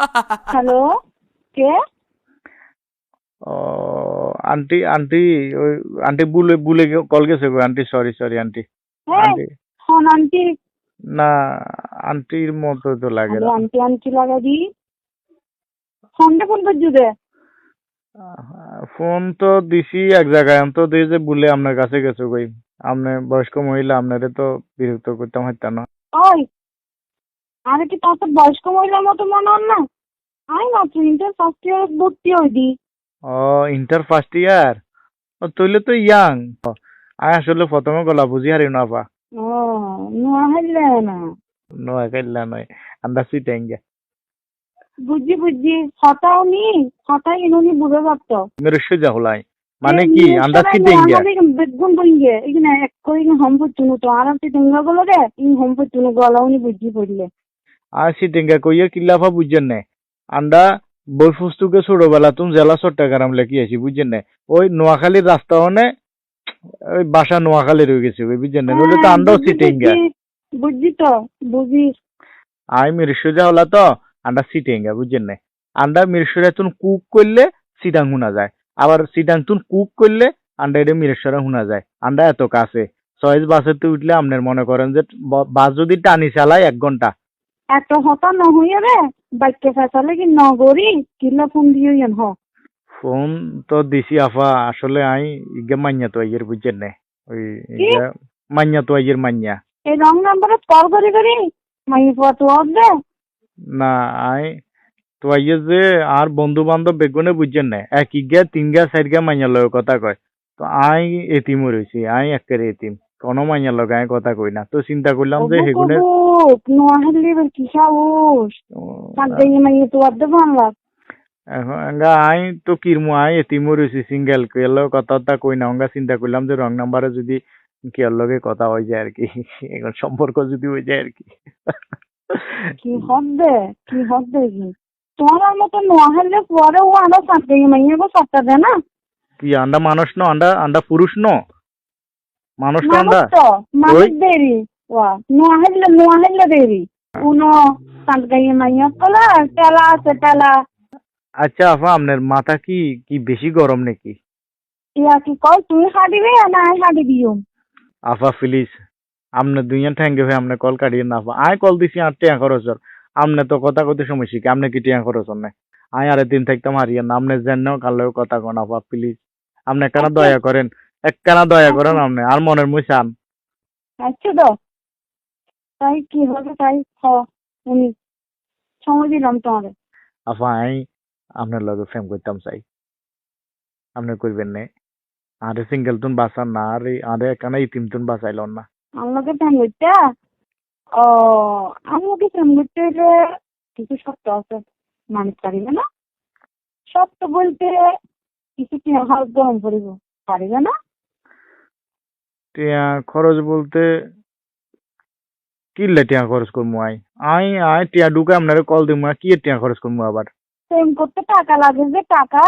Hello কে? ও aunty aunty ওই আন্টি ভুলে গে- কল গেছে গো আন্টি সরি সরি আন্টি। হ্যাঁ আন্টি। Phone aunty. না আন্টির মতো তো লাগে না। আন্টি আন্টি লাগা দি। ফোনটা কোন করছু রে ফোন তো দিছি এক জায়গায়। আমি তো দিয়ে যে ভুলে আপনার কাছে গেছে কই। আপনি বয়স্ক মহিলা আপনারে তো বিরক্ত করতাম হইতাম না। ওই আরে কি তোর বয়স্ক মহিলার মতো মনে হন না? আমি মাত্র ইন্টার ফার্স্ট ইয়ার ভর্তি হইদি ও ইন্টার ফার্স্ট ইয়ার ও তইলে তো ইয়াং আমি আসলে প্রথমে গলা বুঝি হারি না পা ও নোয়া হইলে না। নয় কাইলা নয় আন্ডা সিটেঙ্গে বুঝছি বুঝছি হতাও নি হতাই ইনুনি বুঝে পারতো মেরে সোজা হলাই। মানে কি আন্দাজ আন্ডা সিটেঙ্গে বেগুন বইঙ্গে এখানে এক কই হম পুতুনু তো আরাম সে তুঙ্গা গলো রে। ইন হম পুতুনু গলাউনি বুঝছি পড়লে। আর সিটেঙ্গে কইয়া কিল্লাফা বুঝছেন না আন্ডা বই পুস্তুকে ছোটবেলা তুমি জেলা চট্টগ্রাম লেখি আছি বুঝছেন না ওই নোয়াখালীর রাস্তা হনে ওই বাসা নোয়াখালী রয়ে গেছে ওই বুঝছেন না নইলে তো আন্ডাও সিটেঙ্গে বুঝছি তো বুঝি। আই মিরসোজা হলা তো আন্ডা সিটেঙ্গে বুঝছেন না আন্ডা মিরসোজা তুন কুক করলে সিটাং শোনা যায়। আবার সিটাং তুন কুক করলে আন্ডা এটা মিরেশ্বরে শোনা যায়। আন্ডা এত কাছে। চয়েস বাসেতে উঠলে আপনার মনে করেন যে বাস যদি টানি চালায় এক ঘণ্টা এত হতা ন হইয়া রে বাইকে ফেসালে কি নগরী? কিলা ফোন দিয়ে ইয়ান হ। ফোন তো দিছি আফা আসলে আই ইগে মান্যা তো আইয়ের বুঝছেন না। ওই কি? মান্যা তো আইয়ের মান্যা এই রং নাম্বারে কল করি করি মাই ফটো দে। না আই তো আইয়ে যে আর বন্ধু বান্ধব বেগুনে বুঝছেন না। এক ইগে তিন গা চার গা মাইয়া লগে কথা কয়। তো আই এতিম রয়েছি আই একেবারে এতিম। কোনো মাইয়া লগে আই কথা কই না। তো চিন্তা করলাম যে হেগুনে মাই তো আই কিরমু আই এতিম রয়েছি সিঙ্গেল কেলো কথা তা কই না অঙ্গা চিন্তা করলাম যে রং নাম্বারে যদি কেয়ার লগে কথা হয়ে যায় আর কি এখন সম্পর্ক যদি হয়ে যায় আর কি কি হবে কি হবে কি তোমার মতো নোয়াহালি পরে ও সাদ্দাই মাইয়া গো সাতটা দে না কি আন্ডা মানুষ ন আন্ডা আন্ডা পুরুষ ন মানুষ আন্ডা মানুষ তো মাইয়া কলা তেলা আছে তেলা আচ্ছা আফা আপনার মাথা কি কি বেশি গরম নাকি ইয়া কি কল তুই হাঁটিবি না আমি হাঁটিবিও আফা প্লিজ আপনি দুইয়া ঠ্যাঙ্গে হয়ে কল কাটিয়ে না আফা কল দিছি আর টিয়া খরচ আপনি তো কথা কইতে সময় শিখে আপনি কি টিয়া খরচ নাই আয় আরে দিন থাকতাম হারিয়ে না আপনি যেন কালেও কথা কন আফা প্লিজ আপনি কেন আচ্ছা। দয়া করেন এক কেন দয়া করেন আপনি আর মনের মুই চান আচ্ছা তো তাই কি হবে তাই উনি সময় দিলাম তোমারে আফা আই আপনার লগে ফ্রেম করতাম চাই। আপনি করবেন না। আরে সিঙ্গেল তুন বাঁচান না আরে আরে এখানে ইতিম তুন বাঁচাইল না। আমাকে প্রেম করতে? ও আমাকে প্রেম করতে হলে কিছু সত্য আছে মানুষ পারিবে না। সত্য বলতে কিছু কি হাত গ্রহণ করিব পারিবে না। খরচ বলতে কি টিয়া খরচ করব আই? আই আই, টিয়া ঢুকে আপনারে কল দিমু কি টিয়া খরচ করব আবার? প্রেম করতে টাকা লাগে যে টাকা,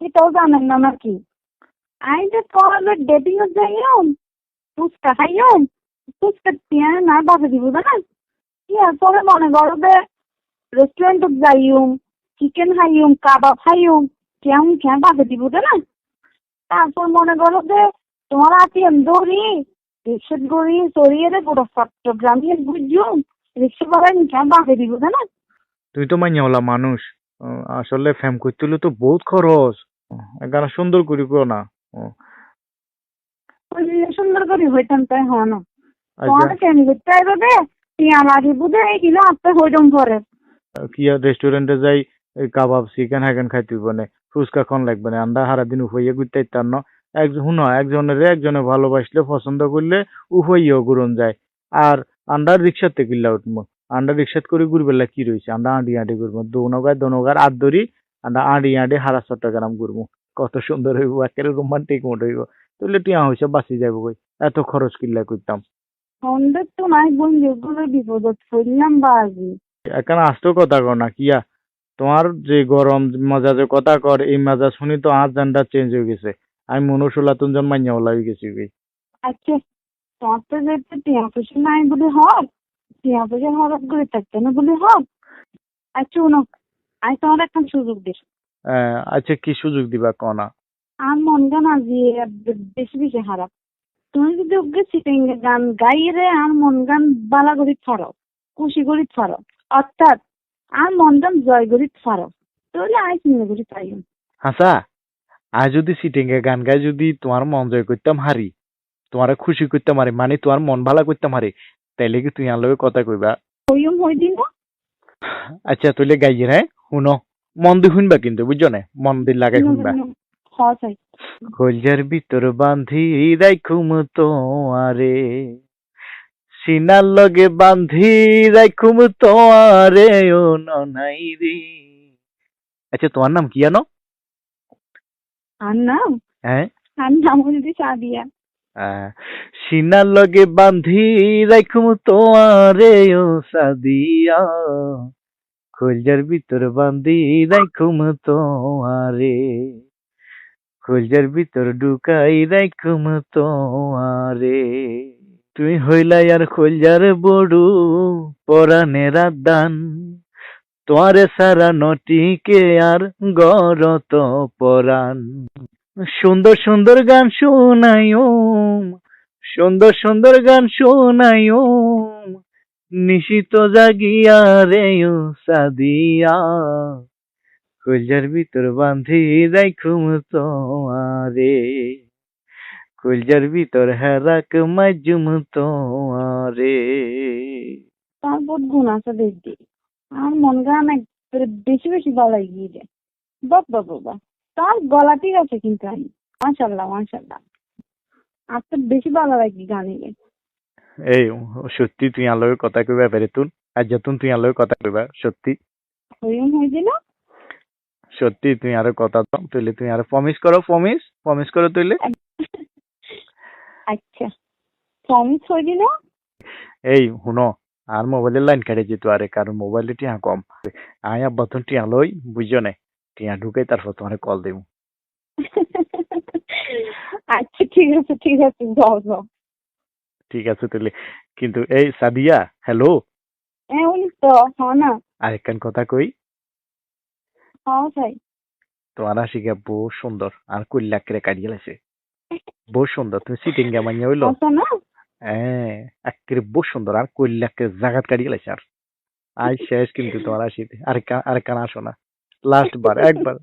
এটাও জানেন না নাকি? আমি যে কলে ডেটিং এর যাইম ফুচকা খাইম ফুচকা টিয়া না বাসা দিব না কি আসলে মনে করো যে রেস্টুরেন্টত যাইম চিকেন খাইম কাবাব খাইম কেমন কেন বাসা দিব না তারপর মনে করো যে তোমার আতিয়াম দৌড়ি চড়িয়ে রে গোটা চট্টগ্রাম বুঝুম রিক্সা ভাড়া কেন বাসা দিব না তুই তো মানুষ। আসলে ফ্যাম করতে হলে তো বহুত খরচ। এখানে সুন্দর করি কো না। সুন্দর করে হইতাম তাই হয় না আচ্ছা। তোমার কেন করতে আইবে টিয়া বুঝে এই কিলো আত্মে হইতাম পরে। কি রেস্টুরেন্টে যাই কাবাব চিকেন হ্যাকেন খাইতে হইব না। ফুচকা খন লাগবে না। আন্দা সারা দিন উফাইয়া ঘুরতে ইত্যান্ন এক শুনো একজনের একজনে ভালোবাসলে পছন্দ করলে উফাইয়াও ঘুরন যায়। আর আন্ডার রিক্সাতে কিল্লা উঠবো আন্ডার রিক্সাত করে ঘুরবেলা কি রয়েছে আন্ডা আঁডি আঁডি ঘুরবো দোনগায় দোনগার আট ধরি আন্ডা আঁডি আঁডি হারা চট্টগ্রাম ঘুরবো কত সুন্দর হইব একেবারে রোমান্টিক মোড হইব। তাহলে টিয়া হইছে বাঁচি যাব কই? এত খরচ কিল্লা করতাম। সন্ধ্যে তো নাই বন্ধু গুলো বিপদত ফেললাম বাজি এখানে আসতেও কথা কর না কিয়া? তোমার যে গরম মেজাজে কথা কর এই মেজাজ শুনি তো আজ জানটা চেঞ্জ হয়ে গেছে। আমি মনুষুলা তুনজন মাইয়া ওলা হয়ে গেছি গই আচ্ছা তোমার তো যেতে টিয়া পয়সা নাই বলে হয় টিয়া পয়সা হঠাৎ করে থাকতে না বলে হয় আচ্ছা উনো আমি তোমার একটা সুযোগ দিস আচ্ছা কি সুযোগ দিবা কনা আর মন গান আজি বেশি বেশি খারাপ? তুমি যদি ওকে সিটিং গান গাইরে আর মন গান বালা করি ফারো খুশি করি ফারো অর্থাৎ আর মন গান জয় করি ফারো তাহলে আই চিন্তা করি পাই হাসা? আজ যদি সিটিং এ গান গাই যদি তোমার মন জয় করতাম হারি তোমার খুশি করতাম হারি মানে তোমার মন ভালো করতাম হারি তাইলে কি তুই আনলোকে কথা কইবা? আচ্ছা তুইলে গাইয়ে হ্যাঁ? শুনো মন দি শুনবা কিন্তু বুঝছ না? মন দি লাগাই শুনবা। হসাই ভিতর বান্ধি রাইখুম তোয়ারে সিনার লগে বান্ধি রাইখুম তোয়ারে ও ননাই রে আচ্ছা তোমার নাম কি জানো? আর নাম হ্যাঁ আর নাম যদি সাদিয়া সিনার লগে বান্ধি রাইখুম তোয়ারে ও সাদিয়া কলজার ভিতর বান্ধি রাইখুম তোয়ারে কলজার ভিতর ঢুকাই রাইখুম তোয়ারে তুই হইলাই আর কলজার বড়ু পরাণের দান তোয়ারে সারা নটিকে আর গরত পরাণ। সুন্দর সুন্দর গান শোনাইও সুন্দর সুন্দর গান শোনাইও নিশিত জাগিয়া রে সাদিয়া কলজার ভিতর বান্ধি রাইখুম তোমারে, কলজার ভিতর হেরাক মাজুম তোমারে। তার বহুত গুণ আছে আর মন গান একবারে বেশি বেশি গলা এগিয়ে যায়। বাবা বাবা তার গলা ঠিক আছে কিন্তু আমি। মাশাল্লাহ মাশাল্লাহ আর তো বেশি ভালো লাগে গানে এই সত্যি তুই আলোর কথা কইবা পেরে তুন। আর যতন তুই আলোর কথা কইবা সত্যি। হইম হয়ে দিল সত্যি তুই আরও কথা দাও তুইলে তুই আরও প্রমিস করো প্রমিস প্রমিস করো তুইলে। আচ্ছা। প্রমিস হয়ে দিল এই শুনো। আর মোবাইলের লাইন কেটে যেত আরে কারণ মোবাইলে টিয়া কম। আয় আব্বা টিয়া লই বুঝছ না টিয়া ঢুকে তারপর তোমার কল দেবো। আচ্ছা ঠিক আছে ঠিক আছে যাও যাও। ঠিক আছে তাহলে। কিন্তু এই সাদিয়া হ্যালো হ্যাঁ উনি তো হ্যাঁ না। আরেকখান কথা কই? হ্যাঁ ভাই। তোমার আশিকা বহু সুন্দর আর কল্যাক করে কাটিয়ে লাগছে বহু সুন্দর তুমি সিটিং গে মাইয়া হইল? না হ্যাঁ একেবারে বহু সুন্দর। আর কল্যাককে জাগাত কাটিয়ে লাগছে আর আই শেষ কিন্তু তোমার আসিতে আশিতে আর আরেকখান আসো না। লাস্ট বার, একবার।